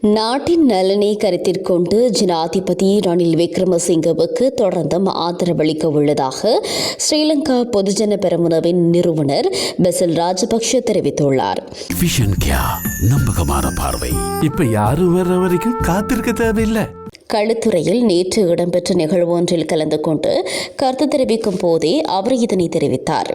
நாட்டின் நலனை கருத்தில் கொண்டு ஜனாதிபதி ரணில் விக்ரமசிங்கவுக்கு தொடர்ந்தும் ஆதரவளிக்க உள்ளதாக ஸ்ரீலங்கா பொதுஜன பெரமுனவின் நிறுவனர் பெசல் ராஜபக்ஷ தெரிவித்துள்ளார். நம்பகமான பார்வை. இப்ப யாரும் வர்ற வரைக்கும் காத்திருக்க தேவையில்லை. களுத்துறையில் நேற்று இடம்பெற்ற நிகழ்வு ஒன்றில் கலந்து கொண்டு கருத்து தெரிவிக்கும் போதே அவர் இதனை தெரிவித்தார்.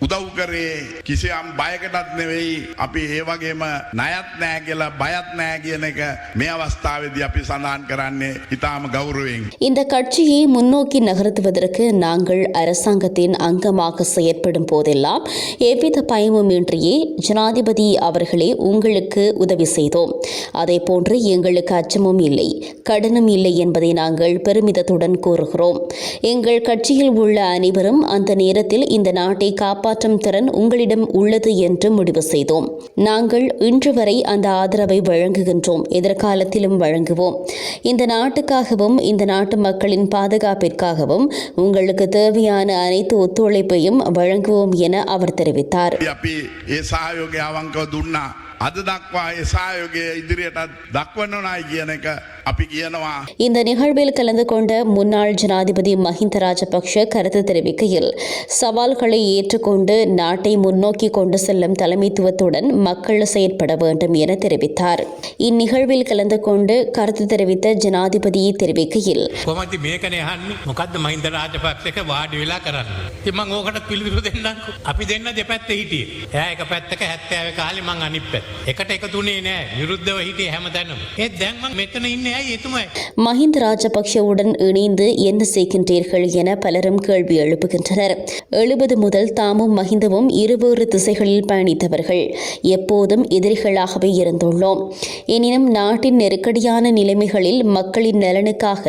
ගරු ජනාධිපත්තුමනි ඔබට අපි උදව් කරේ කිසියම් බයකටත් නෙවෙයි අපි ඒ වගේම නයත් නෑ කියලා බයත් නෑ කියන එක මේ අවස්ථාවේදී අපි සඳහන් කරන්නේ ඉතාම ගෞරවයෙන්. இந்த கட்சியை முன்னோக்கி நகர்த்துவதற்கு நாங்கள் அரசாங்கத்தின் அங்கமாக செயற்படும் போதெல்லாம் எவ்வித பயமுமின்றியே ஜனாதிபதி அவர்களே உங்களுக்கு உதவி செய்தோம் அதேபோன்று எங்களுக்கு அச்சமும் இல்லை கடனும் இல்லை என்பதை நாங்கள் பெருமிதத்துடன் கூறுகிறோம் எங்கள் கட்சியில் உள்ள அனைவரும் அந்த நேரத்தில் இந்த நாட்டை காப்பாற்றும் திறன் உங்களிடம் உள்ளது என்று முடிவு செய்தோம். நாங்கள் இன்று வரை அந்த ஆதரவை வழங்குகின்றோம். எதிர்காலத்திலும் வழங்குவோம். இந்த நாட்டுக்காகவும் இந்த நாட்டு மக்களின் பாதுகாப்பிற்காகவும் உங்களுக்கு தேவையான அனைத்து ஒத்துழைப்பையும் வழங்குவோம் என அவர் தெரிவித்தார். අපි ඒ සහයෝගය අවංකව දුන්නා. අද දක්වා ඒ සහයෝගය ඉදිරියටත් දක්වන්නනයි කියන එක අපි කියනවා. இந்த நிகழ்வில் கலந்து கொண்ட முன்னாள் ஜனாதிபதி மஹிந்த ராஜபக்ஷ கருத்து தெரிவிக்கையில் சவால்களை ஏற்றுக்கொண்டு நாட்டை முன்னோக்கி கொண்டு செல்லும் தலைமைத்துவத்துடன் மக்கள் செயற்பட வேண்டும் என தெரிவித்தார் இந்நிகழ்வில் கலந்து கொண்டு கருத்து தெரிவித்த ஜனாதிபதி தெரிவிக்கையில் කොමති මේකන යහන්නේ මොකක්ද මහින්ද රාජපක්ෂක වාඩි වෙලා කරන්න. තිමං ඕකට පිළිතුරු දෙන්නක් අපි දෙන්න දෙපැත්ත හිටිය. එය එක පැත්තක හැත්තෑව කාලි මං අනිප්පැත්. එකට එකතුනේ නෑ විරුද්ධව හිටිය හැම තැනම. ඒත් දැන්ම මෙතන ඉන්න ඇයි එතුමයි. மஹிந்த ராஜபக்ஷவுடன் இணைந்து என்ன செய்கின்றீர்கள் என பலரும் கேள்வி எழுப்புகின்றனர் எழுபது முதல் தாமும் மஹிந்தவும் இருவேறு திசைகளில் பயணித்தவர்கள் எப்போதும் எதிரிகளாகவே இருந்துள்ளோம் எனினும் நாட்டின் நெருக்கடியான நிலைமைகளில் மக்களின் நலனுக்காக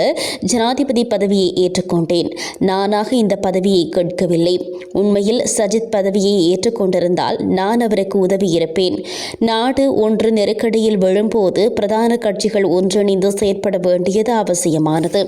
ஜனாதிபதி பதவியை ஏற்றுக்கொண்டேன் நானாக இந்த பதவியை கேட்கவில்லை உண்மையில் சஜித் பதவியை ஏற்றுக்கொண்டிருந்தால் நான் அவருக்கு உதவி இருப்பேன் நாடு ஒன்று நெருக்கடியில் விழும்போது பிரதான கட்சிகள் ஒன்றிணைந்து செயற்பட வேண்டியது அவசியமானது.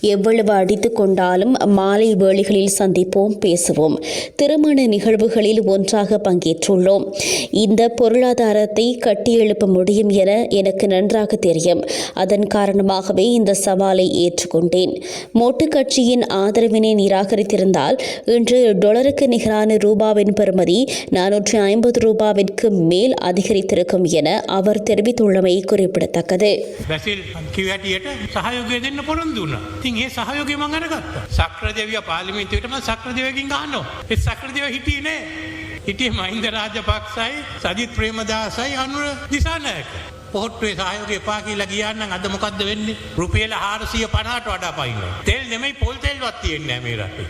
எவ்வளவு அடித்துக் கொண்டாலும் மாலை வேளைகளில் சந்திப்போம் பேசுவோம். திருமண நிகழ்வுகளில் ஒன்றாக பங்கேற்றுள்ளோம். இந்த பொருளாதாரத்தை கட்டியெழுப்ப முடியும் என எனக்கு நன்றாக தெரியும். அதன் காரணமாகவே இந்த சவாலை ஏற்றுக்கொண்டேன். மோட்டு கட்சியின் ஆதரவினை நிராகரித்திருந்தால் இன்று டொலருக்கு நிகரான ரூபாவின் பெறுமதி நானூற்றி ஐம்பது ரூபாவிற்கு மேல் அதிகரித்திருக்கும் என அவர் தெரிவித்துள்ளமை குறிப்பிடத்தக்கது බැසිල් කිවැටියට සහයෝගය දෙන්න පොරොන්දු වුණ. තින් ඒ සහයෝගය මං අරගත්ත. සක්‍ර දෙවිය පාලිමින්තයටම සක්‍ර දෙවකින් ගන්න. ඒ සක්‍ර දෙව හිටිය නෑ. හිටිය මහින්ද රාජපක්ෂයි සජිත් ප්‍රේමදාසයි අනුර දිසානයක. පොහොට්ටුවේ සහයෝගය එපා කියලා කියන්න අද මොකක්ද වෙන්නේ රුපියල හාරසිය පනාට වඩා පයින්න. තෙල් නෙමයි පොල් තෙල්වත් තියෙන්නේ මේ රටේ.